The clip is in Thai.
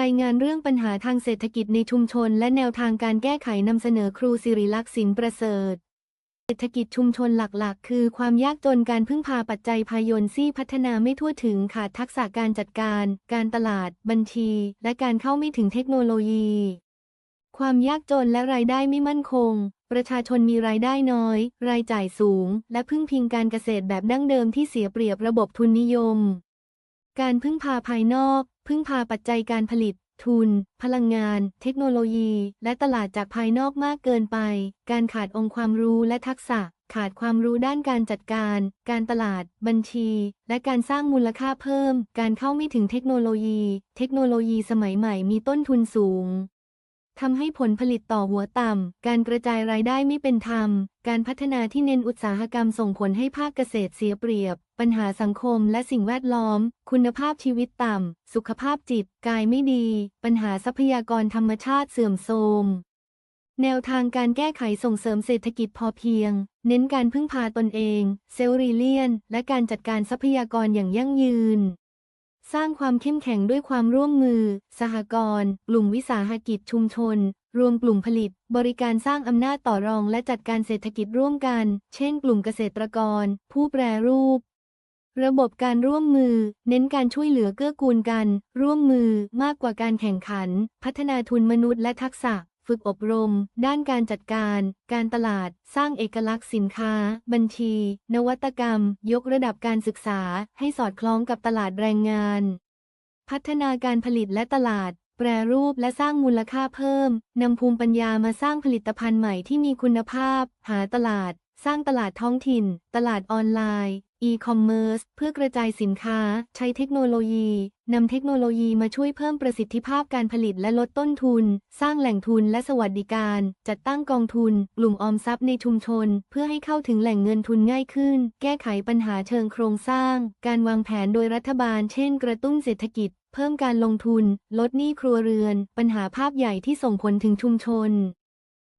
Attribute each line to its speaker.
Speaker 1: รายงานเรื่องปัญหาทางเศรษฐกิจในชุมชน และแนวทางการแก้ไขนำเสนอครูสิริลักษณ์สินประเสริฐ เศรษฐกิจชุมชนหลักๆ คือความยากจนการพึ่งพาปัจจัยพายนซี่พัฒนาไม่ทั่วถึงขาดทักษะการจัดการ การตลาด บัญชี และการเข้าไม่ถึงเทคโนโลยี ความยากจนและรายได้ไม่มั่นคง ประชาชนมีรายได้น้อย รายจ่ายสูง และพึ่งพิงการเกษตรแบบดั้งเดิมที่เสียเปรียบระบบทุนนิยมการพึ่งพาภายนอก พึ่งพาปัจจัยการผลิต ทุน พลังงาน เทคโนโลยี และตลาดจากภายนอกมากเกินไป การขาดองค์ความรู้และทักษะ ขาดความรู้ด้านการจัดการ การตลาด บัญชี และการสร้างมูลค่าเพิ่ม การเข้าไม่ถึงเทคโนโลยี เทคโนโลยีสมัยใหม่มีต้นทุนสูง ทำให้ผลผลิตต่อหัวต่ำ การกระจายรายได้ไม่เป็นธรรม การพัฒนาที่เน้นอุตสาหกรรมส่งผลให้ภาคเกษตรเสียเปรียบ ปัญหาสังคมและสิ่งแวดล้อม คุณภาพชีวิตต่ำ สุขภาพจิต กายไม่ดี ปัญหาทรัพยากรธรรมชาติเสื่อมโทรม แนวทางการแก้ไขส่งเสริมเศรษฐกิจพอเพียง เน้นการพึ่งพาตนเอง เซลล์รีเลียน และการจัดการทรัพยากรอย่างยั่งยืน สร้างความเข้มแข็งด้วยความร่วมมือ สหกรณ์กลุ่มวิสาหกิจชุมชน รวมกลุ่มผลิต บริการสร้างอำนาจต่อรองและจัดการเศรษฐกิจร่วมกัน เช่น กลุ่มเกษตรกร ผู้แปรรูป ระบบการร่วมมือ เน้นการช่วยเหลือเกื้อกูลกัน ร่วมมือมากกว่าการแข่งขัน พัฒนาทุนมนุษย์และทักษะ ฝึกอบรม ด้านการจัดการ การตลาด สร้างเอกลักษณ์สินค้า บัญชี นวัตกรรม ยกระดับการศึกษา ให้สอดคล้องกับตลาดแรงงาน พัฒนาการผลิตและตลาด แปรรูปและสร้างมูลค่าเพิ่ม นำภูมิปัญญามาสร้างผลิตภัณฑ์ใหม่ที่มีคุณภาพ หาตลาด สร้างตลาดท้องถิ่น ตลาดออนไลน์ e-commerce เพื่อกระจายสินค้า ใช้เทคโนโลยีนำเทคโนโลยีมาช่วยเพิ่มประสิทธิภาพการผลิตและลดต้นทุน สร้างแหล่งทุนและสวัสดิการ จัดตั้งกองทุน กลุ่มออมทรัพย์ในชุมชน เพื่อให้เข้าถึงแหล่งเงินทุนง่ายขึ้น แก้ไขปัญหาเชิงโครงสร้าง การวางแผนโดยรัฐบาล เช่น กระตุ้นเศรษฐกิจ เพิ่มการลงทุน ลดหนี้ครัวเรือน ปัญหาภาพใหญ่ที่ส่งผลถึงชุมชน